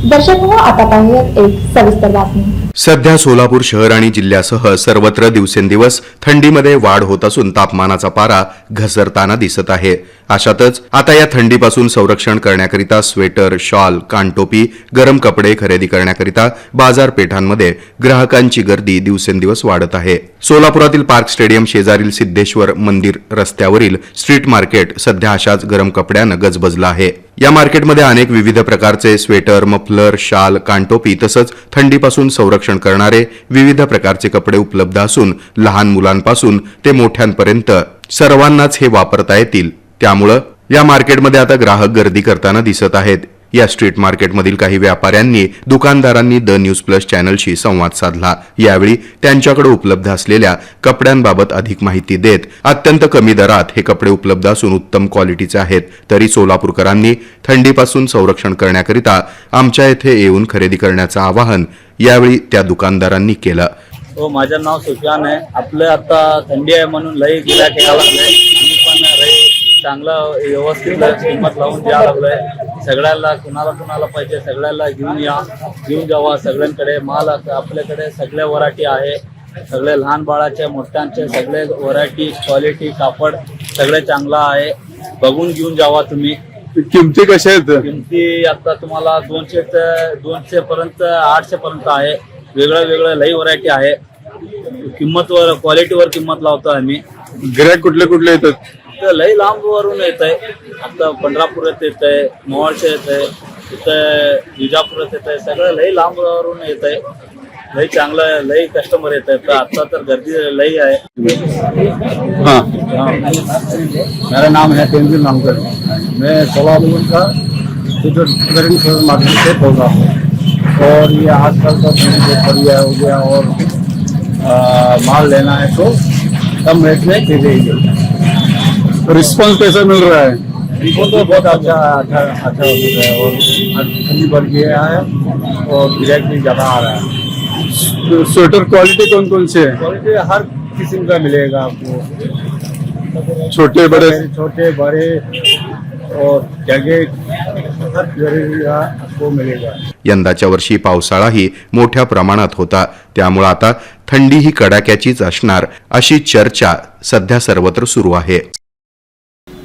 दर्शक हो, आता पाहूयात एक सविस्तर बातमी. सध्या सोलापूर शहर आणि जिल्ह्यासह सर्वत्र दिवसेंदिवस थंडीमध्ये वाढ होत असून तापमानाचा पारा घसरताना दिसत आहे. अशातच आता या थंडीपासून संरक्षण करण्याकरिता स्वेटर शॉल कानटोपी गरम कपडे खरेदी करण्याकरिता बाजारपेठांमध्ये ग्राहकांची गर्दी दिवसेंदिवस वाढत आहे. सोलापुरातील पार्क स्टेडियम शेजारील सिद्धेश्वर मंदिर रस्त्यावरील स्ट्रीट मार्केट सध्या अशाच गरम कपड्यानं गजबजलं आहे. या मार्केटमध्ये अनेक विविध प्रकारचे स्वेटर मफलर शाल कानटोपी तसंच थंडीपासून संरक्षण करणारे विविध प्रकारचे कपडे उपलब्ध असून लहान मुलांपासून ते मोठ्यांपर्यंत सर्वांनाच हे वापरता येतील. त्यामुळं या मार्केटमध्ये आता ग्राहक गर्दी करताना दिसत आहेत. या स्ट्रीट मार्केटमधील काही व्यापाऱ्यांनी दुकानदारांनी द न्यूज प्लस चॅनलशी संवाद साधला. यावेळी त्यांच्याकडे उपलब्ध असलेल्या कपड्यांबाबत अधिक माहिती देत अत्यंत कमी दरात हे कपडे उपलब्ध असून उत्तम क्वालिटीचे आहेत. तरी सोलापूरकरांनी थंडीपासून संरक्षण करण्याकरिता आमच्या येथे येऊन खरेदी करण्याचं आवाहन यावेळी त्या दुकानदारांनी केलं. हो माझं नाव सुफियान आहे. आपलं आता थंडी आहे म्हणून लई गिरायक यायला लागलंय आम्ही पण लई चांगलं व्यवस्थित किंमत लावून द्यायला लागलोय. सगळ्याला कुणाला कुणाला पाहिजे सगळ्याला घेऊन या. घेऊन जावा. सगळ्यांकडे माल आपल्याकडे सगळ्या व्हरायटी आहे. सगळे लहान बाळाचे मोठ्यांचे सगळे व्हरायटी क्वालिटी कापड सगळे चांगलं आहे. बघून घेऊन जावा तुम्ही. किमती कशा आहेत? किमती आता तुम्हाला दोनशे दोनशे पर्यंत आठशे पर्यंत आहे. वेगळं वेगळं लई व्हरायटी आहे. किंमतवर क्वालिटीवर किंमत लावतो आम्ही. गिरायक कुठले कुठले येतात? लई वरून येत आहे आता पंढरापुरात येत आहे मोवाळचे येत आहे इथं विजापुरात येत आहे सगळं लई लांब वरून येत आहे लई चांगलं लई कस्टमर येत आता तर गर्दी लई आहे हा मेरा नाम है तेंदुल नामकर मैं सोलापुर का मार्केट से बोल रहा हूँ और ये आजकल का जो फरिया हो गया और आ, माल लेना है तो कम रेट में दे देंगे रिस्पॉन्स कैसा मिल रहा है? इनको तो बहुत अच्छा अच्छा अच्छा हो रहा है और ठंडी बढ़ गया है और गिराक भी ज़्यादा आ रहा है। स्वेटर क्वालिटी कौन कौन से है? क्वालिटी हर किस्म का मिलेगा आपको। छोटे बड़े? छोटे बड़े और जैकेट हर क्वालिटी का आपको मिलेगा। यंदाच्या वर्षी पावसाळाही मोठ्या प्रमाणात होता. त्यामुळे आता थंडी ही कडाक्याचीच असणार अशी चर्चा सध्या सर्वत्र सुरू आहे.